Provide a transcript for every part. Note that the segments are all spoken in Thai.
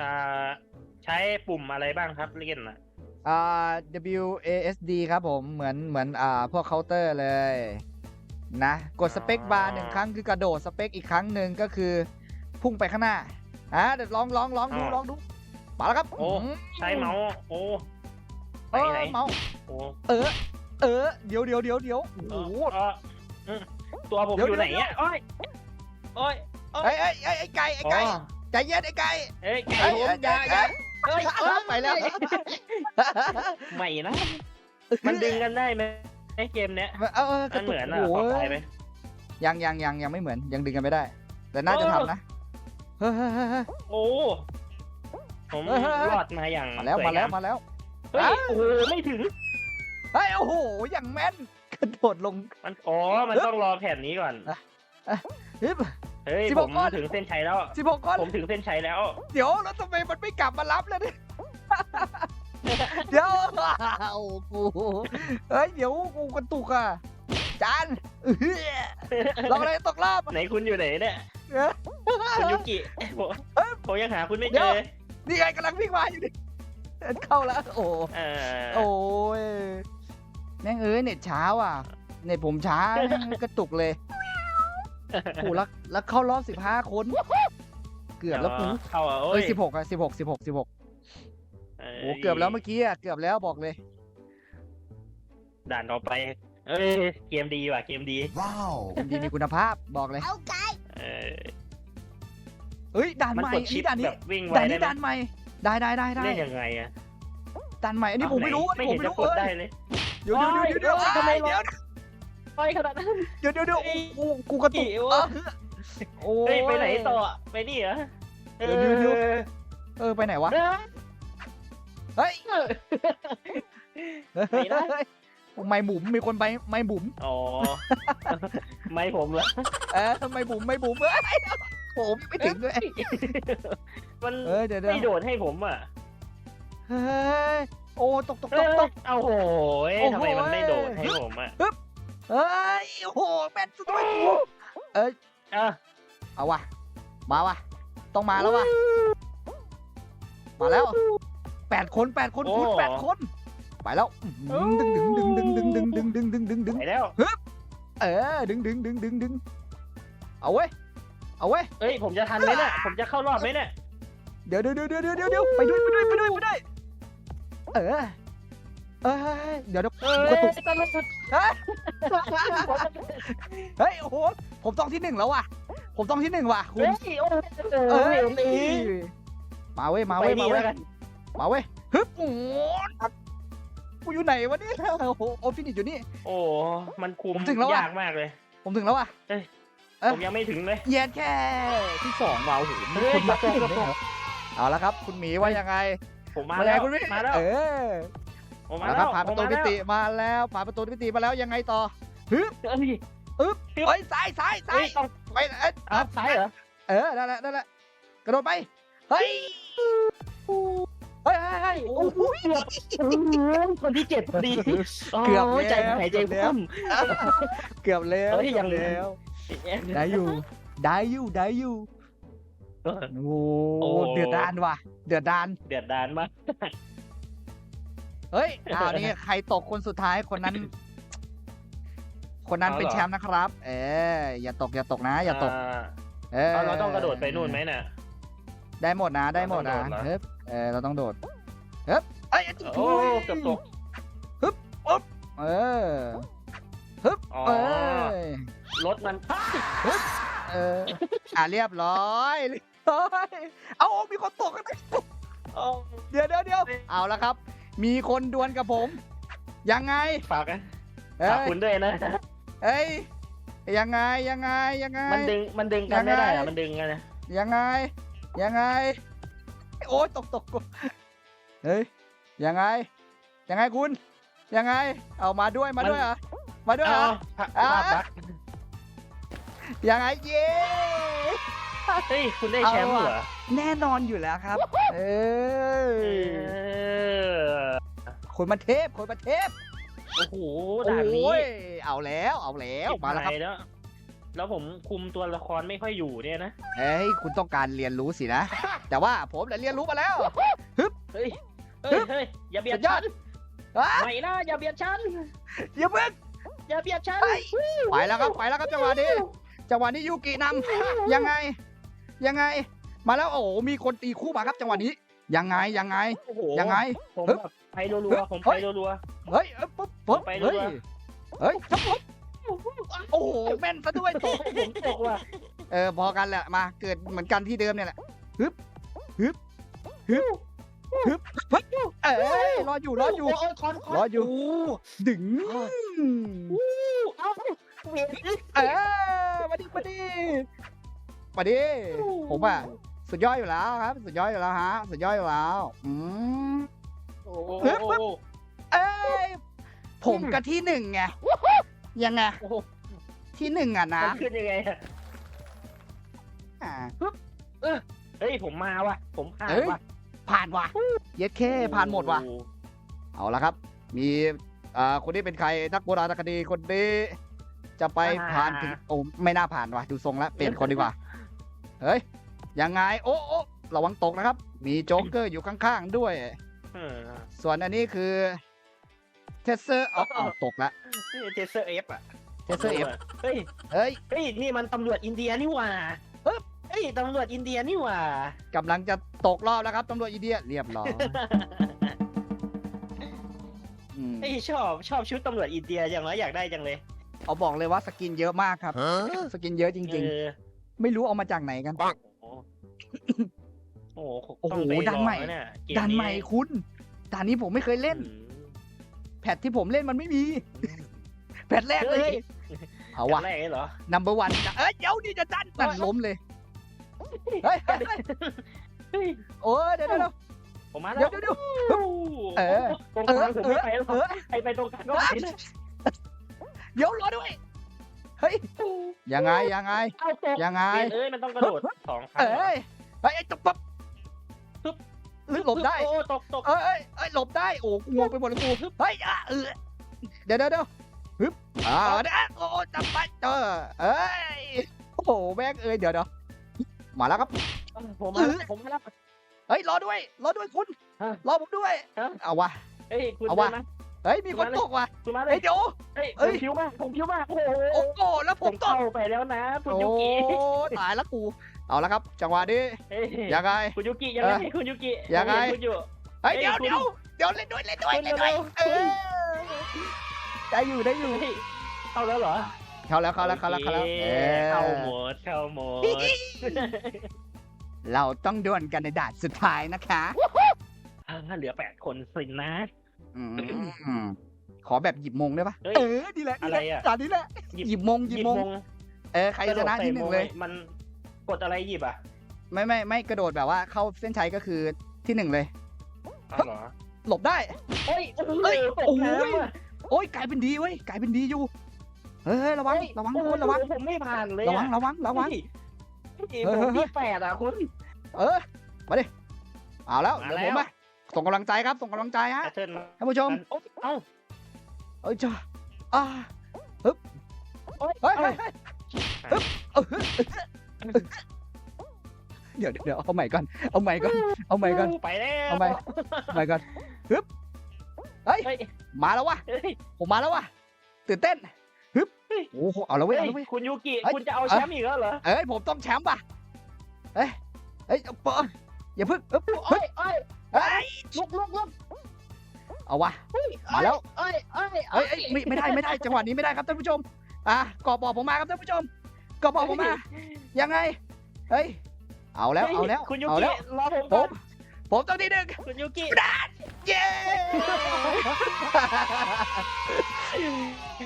อ่าใช้ปุ่มอะไรบ้างครับเล่นอะอ่า W A S D ครับผมเหมือนเหมือนอ่าพวกเคาน์เตอร์เลย นะ กดสเปคบาร์หนึ่งครั้งคือกระโดดสเปคอีกครั้งหนึ่งก็คือ พุ่งไปข้างหน้าอะเดี๋ยวลองลองลองดูลองดูมาแล้วครับโอ้มใช้เมาส์โอ้เออไหนเมาส์โอ้เออ เออ เดี๋ยวเดี๋ยวเดี๋ยวเดี๋ยวโอ้โหเอออืมตัวผมเดี๋ยวอยู่ไหนเดี๋ยวอะโอ้ยโอ้ยไอ้ไอ้ไอ้ไอ้ไก่ไอ้ไก่อ๋อ ใจเย็นไอ้ไก่เอ้ยไก่เอ้ยผมเอ้ยอยาอยาเอ้ยเอ้ยไปแล้วไม่นะ มันดึงกันได้ไหมไอ้เกมเนี้ยเออเออกมัระนตุเหกมือนอะโอ้ขอโหตายไหมยังยังยังยังไม่เหมือนยังดึงกันไม่ได้ แต่น่าจะโอ้ทำนะ เฮ้ยเฮ้ยเฮ้ยเฮ้ยโอ้ผมเฮ้ยเฮ้ยเฮ้ยรอดมาอย่างมาแล้วสยมาแล้วงมาแล้ว เฮ้ยอ้าวโอ้โหไม่ถึง เฮ้ยโอ้โหอย่างแม่นกระโดดลงมันอ๋อมันต้องรอแผ่นนี้ก่อนฮึบ เฮ้ยสิบผหกมก้อน ถึงเส้นชัยแล้ว สิบหกคนผมถึงเส้นชัยแล้ว เดี๋ยวแล้วทำไมมันไม่กลับมารับเลยเนี่ย เดี๋ยวโอ้โหเฮ้ยเดี๋ยวกูกระตุกอะจานเอื้อลองอะไรตกรอบไหนคุณอยู่ไหนเนี่ย เอ้ยคุณยุกิผมผมยังหาคุณไม่เดี๋เจยวอนี่ไงกำลังวิ่งมาอยู่ดิเดินเข้าแล้วโอ้ เออโอ้ยแม่งเอ้ยเน็ตช้าว่ะเน็ตผมช้าแม่งกระตุกเลย โอ้แล้วแล้วเข้ารอบสิบห้าคน เกือบแล้วกูเข้าอะโอ้เอ้ยยสิบหกอะสิบหกสิบหกสิบหกโอ้เกือบแล้วเมื่อกี้อะเกือบแล้วบอกเลย ด่านต่อไป เอ้ยเกมดีว่ะเกมดี Wow. ดีมีคุณภาพบอกเลยเออเอ้ยด่านมันใหม่กดชินี่ปด่านนี้แบบวิ่งด่าไวนได้นี้ไหมด่านใหม่ ได้ได้ได้ได้เล่นยังไงอะด่านใหม่อันนี้ผมไม่รู้อันไม่นี้ผมเห็นไม่จะรู้กดเอ้ได้ยเลย เดี๋ยวเดี๋ยวเดี๋ยวเดี๋ยวโอ้ยทำไมเดี๋ยว ไปขนาดนั้นเดี๋ยวเดี๋ยวเดี๋ยวเอ้ยกูกูกระตุกอิ๋วเออโอ้เฮ้ยยไปไหนต่อไปนี่เหรอเออเดี๋ยวเดี๋ยวเออไปไหนวะเออเฮ้ยเออเฮ้ยไหนนะไม่บุ๋มมีคนไปไม่บุ๋มอ๋อไม่ผมเหรอเออไม่บุ๋มไม่บุ๋มเอ้ยผมไม่ถึงด้วยมันเออเดี๋ยวเดี๋ยวไม่โดดให้ผมอะเฮ้ยโอ้ตกตกเอตกอตกเอาโหยโอ้โหทำไมมันไม่โดดให้ผมอะ เฮ้ยโอ้โหแมนสุดยอดกูอะเอาวะมาวะต้องมาแล้ววะมาแล้วแปดคนแปดคนคุณแปดคน ไปแล้วอื้อหือดึงดึงดึงดึงดึงดึงดึงดึงดึงดึงดึงไปแล้วเออดึงดึงดึงดึงดึงเอาเว้ยเอาเว้ยเอ้ยผมจะทันไหมเนี่ยผมจะเข้ารอบไหมเนี่ยเดี๋ยวเดี๋ยวเดี๋ยวเดี๋ยวเดี๋ยวเดี๋ยวไปด้วยไปด้วยไปด้วยไปด้วยเออเออเดี๋ยวเดี๋ยวเอ้ยกระตุกตลก เฮ้ยโอ้โหผมต้องที่หนึ่งแล้วว่ะ ผมต้องที่หนึ่งว่ะคุเฮ้ณยโอ้โหเอ้ยเอ้ยมาเว้ยมาไปเว้ยดีมาเว้แล้ยวกันมาเว้ยฮึบโอ้โหกูอยู่ไหนวะเนี่ยโอ้โหโอ้ฟินิชอยู่นี่ โอ้ มันคุมผมถึงแล้วอะ ยากมากเลย ผมถึงแล้วอะ เอ้ย ผมยังไม่ถึงเลยแย่แค่ที่สองว่ะโอ้โหมีเฮ้ยคนรักที่หนึ่งกระด้วยโดดเหรอเอาละครับ คุณหมีว่ายังไงผมมามาแล้แล้ววคุณหมีมาแล้วเออ ผมมามาแล้ควรับผ่านประตูผมพิมาติมาแล้วผ่านประตูพิติมาแล้วยังไงต่อเอ้ยเฮ้ยซ้ายซ้ายซ้าเฮ้ยยต้องไปเอ้ยอะซ้ายเหรอเออนั่นแหละนั่นแหละกระโดดไปเฮ้ยเฮ้ยเฮ้ยเฮ้ยโอ้โหเกือบคนที่เจ็ดพอดีเกือบโยใจแล้วหายใจเกือบแล้วคว่ำเกือบแล้วเฮ้ยยังเกือบแล้วได้อยู่ได้อยู่ได้อยู่เออโอ้โอ้เดือดดานว่ะ เดือดดาน เดือดดานมาก เฮ้ยอ้าวนี่ใครตกคนสุดท้ายคนนั้น คนนั้นเป็นแชมป์นะครับ เอออย่าตกอย่าตกนะ อย่าตก เออเราเราต้องกระโดดไปนู่นไหมน่ะ ได้หมดนะ ได้หมดนะเราต้องโดดเหรอเฮ้ยเออเราต้องโดดเฮ้ยเอ้ยโอ้เกือบตกเออฮึบอ๋อเอ้ยรถมันเอออะเรียบร้อยเรียบร้อย เอามีคนตกกันด้วยโอ้เดี๋ยวเดี๋ยวเดี๋ยวเอาละครับ มีคนดวลกับผม ยังไงฝากนะเอ้ฝากยคุณด้วยนะ เอ้ยยังไงยังไงยังไง มันดึงมันดึงกันไม่ได้ยังไงอะมันดึงกันนะยังไง ยังไง โอ้ยตกตกกูเฮ้ยยังไง ยังไงคุณ ยังไง เอามาด้วยมาด้วยเหรอมาด้วยเหรเอาอภาอะภาพบักยังไงเย้ เฮ้ย คุณได้แชมป์เอาอะเหรอ แน่นอนอยู่แล้วครับ เอเอออ คนมาเทพคนมาเทพโอ้โหด่านนี้โอ้ยเอาแล้วเอาแล้วมาแล้วครับชิบหยแล้วผมคุมตัวละครไม่ค่อยอยู่เนี่ยนะ เฮ้ย คุณต้องการเรียนรู้สินะ แต่ว่าผมน่ะเรียนรู้มาแล้ว เฮ้ย เฮ้ยเฮ้ยอย่าเบียดสุดยอฉัด นอ้าไม่นะอย่าเบียดฉัน อย่าเพิ่งอย่าเบียดฉันไปไปแล้วครับไปแล้วครับจังหวะนี้จังหวะนี้ยูกินำยังไง ยังไง มาแล้วโอ้โหมีคนตีคู่มาครับจังหวะนี้ ยังไงยังไง โอ้โหยังไง ผมเฮ้ยแบบไปรัวๆผมเฮ้ไปยรัว เฮ้ยเอ้ยปุ๊บปุ๊บไปเฮ้ยรัวเฮ้ยครับผมโอ้โหแม่นซะด้วยๆผมตกว่ะเออพอกันแหละมาเกิดเหมือนกันที่เดิมเนี่ยแหละฮึบฮึบฮึบฮึบฮึบเอ้ยรออยู่รออยู่โยคอนคอนรออยู่โดึงเอ้าเวียนเออมาดิมาดิมาดิผมอะ สุดยอดอยู่แล้วครับ สุดยอดอยู่แล้วฮะ สุดยอดอยู่แล้ว อืมโอ้เฮ้ยปึ๊บเอ้ยผมก็ที่หนึ่งไงยังไงโอ้โหที่หนึ่งอะนะมันขึ้นยังไงอะอ่าเฮ้ยผมมาว่ะ ผมผ่านเอ้ยว่ะผ่านว่ะเย็ดเคผ่านหมดว่ะ โอ้โเอาละครับ มีอ่าคนนี้เป็นใครนักโบราณคดีคนนี้จะไปผ่านถึงโอ้ไม่น่าผ่านว่ะดูทรงแล้วเปลี่ยนคนดีกว่า เฮ้ย ยังไง โอ้โอ้ระวังตกนะครับ มีโจ๊กเกอร์อยู่ข้างๆด้วย เออส่วนอันนี้คือเทสเซอร์อ๋อาวตกละนี่เทเซอร์เอฟอะเทสเซอร์เอฟเฮ้ยเฮ้ยเฮ้ยนี่มันตำรวจอินเดียนี่หว่าปึ๊บเฮ้ยตำรวจอินเดียนี่หว่ากำลังจะตกรอบแล้วครับตำรวจอินเดียเรียบร้อยอืมเฮ้ยชอบชอบชุดตำรวจอินเดียจังเลยอยากได้จังเลย เอาบอกเลยว่าสกินเยอะมากครับ สกินเยอะจริงเออๆไม่รู้เอามาจากไหนกัน โอ้โหโอ้โหต้องไปดันใหม่ลองแล้วเนี่ยเกด่านใหม่คุณด่านนี้ผมไม่เคยเล่น อืม แพทที่ผมเล่นมันไม่มี แพทแรกเลยเฮ้ย เอาว่ะแรกเลยเหรอ number one เอ้ยเดี๋ยวนี่จะดันนั่นล้มเลย เฮ้ยเฮ้ยเฮ้ยเฮ้ย โอ้ยเดี๋ยวเดี๋ยวเดี๋ยว ผมมาแล้เดี๋ยววเดี๋ยวเออ ตรงเอกอลางผมเอไม่อไปแล้วเออใครไปตรงกลางก็ไปนะเดี๋ยวรอด้วย เฮ้ยยังไงยังไง เอาตกยังไง เอ้ยมันต้องกระโดดสองครั้งเอ้ยเฮ้ยไอ้ตบปั๊บปึ๊บหรือหลบได้โอ้ตกตกเอ้ยเอ้ยเอ้ยหลบได้โอ้กูงงไปหมดเลยกูเฮ้ยอะเออเดี๋ยวเดี๋ยวเดี๋ยวฮึบอ่าเดี๋ยวโอ้จับไปเจอเอ้ยโอ้โหแม่งเอ้ยเดี๋ยวเดี๋ยวมาแล้วครับผมมาแล้วผมมาแล้วเฮ้ยรอด้วยรอด้วยคุณฮะรอผมด้วยฮะเอาวะเฮ้ยคุณเอามวะนะ เฮ้ยมีคนมาเลยตกว่ะคุณมาเลเฮ้ยยเดี๋ยว เฮ้ยเอ้ผมย ผิวมากผมผิวมากโอ้โหโอ้โหแล้วผผมมตกเข้าไปแล้วนะคุณโอ้ยูกิตายแล้วกู เอาละครับ จังหวะนี้เฮ้ยยังไง คุณยูกิยังไงเออคุณยูกิยังไงผมเห็นคุณอยู่เฮ้ยเฮ้ยเดี๋ยวคุณเดี๋ยวเดี๋ยวเล่นด้วยเล่นด้วยคุณเล่นด้วยเร็วเออได้อยู่ได้อยู่เฮ้ยเข้าแล้วเหรอเข้าแล้วเข้าแล้วเข้าแล้วเข้าแล้วโอคเออเข้าหมดเข้าหมดเราต้องดวลกันในด่านสุดท้ายนะคะ อ่าเหลือแปดคนสินะ อืมขอแบบหยิบมงได้ปะเฮ้ยเออดีแหละดีแหละอะไรอะด่านนี้แหละหยิบหยิบมงหยิบมงเออใครชนะที่หนึ่งเลย มันกดอะไรหยิบอะไม่ไม่ไม่กระโดดแบบว่าเข้าเส้นชัยก็คือที่หนึ่งเลย อ๋อเหรอหลบได้ เฮ้ยโอ้เฮ้ยตกโอ้ยน้ำอะโอ้ยกลายเป็นดีเว้ยกลายเป็นดีอยู่ เฮ้ยระวังเฮ้ยระวังโอ้ทุกโหคนระวังผมไม่ผ่านเลยระวังอะระวังระวัง เฮ้ยเฮ้ยเฮ้ยผมเฮ้ยที่แปดอะคุณ เออมาดิเอาแล้วมาเดี๋ยวผมแล้วมา ส่งกำลังใจครับ ส่งกำลังใจฮะแพทเทิร์นท่านผู้ชมโอ๊ยเอ้าเอ้ยจ้าอ่าฮึบโอ๊ยเฮ้ยเอ้าเฮ้ยเฮ้ยฮึบเออเดี๋ยวเดี๋ยวเดี๋ยวเอาใหม่ก่อนเอาใหม่ก่อนเอาใหม่ก่อนไปแล้วเอาใหม่เอาใหม่ก่อนฮึบเฮ้ยเฮ้ยมาแล้ววะเฮ้ยผมมาแล้ววะตื่นเต้นฮึบเฮ้ยโอ้โหเอาแล้วเว้ยเฮ้เอายแล้วเว้ยคุณยูกิเฮ้ยคุณจะเอาแชมป์อีกแล้วเหรอเอ้ยผมต้องแชมป์ป่ะเฮ้ยเฮ้ยเปิดอย่าพึ่งฮึบเฮ้ยเอ้ย เฮ้ยลุกลุกลุกเอาวะมาแล้วเอ้ยเอ้ยเอ้ยเอ้ยไม่ไม่ได้ไม่ได้จังหวะนี้ไม่ได้ครับท่านผู้ชมอะกอบบอกผมมาครับท่านผู้ชมกอบบอกผมมายังไงเฮ้ยเอาแล้วเอาแล้วคุณยูเอากิแล้วรอผมผก่อมนผมต้องที่หนึ่งคุณยูกิเย้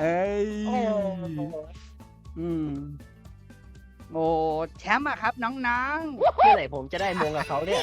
เอ้ยโอ้อืมโอ้แชมป์อะครับน้องๆ เมื่อไหร่ผมจะได้มงกับเขาเนี่ย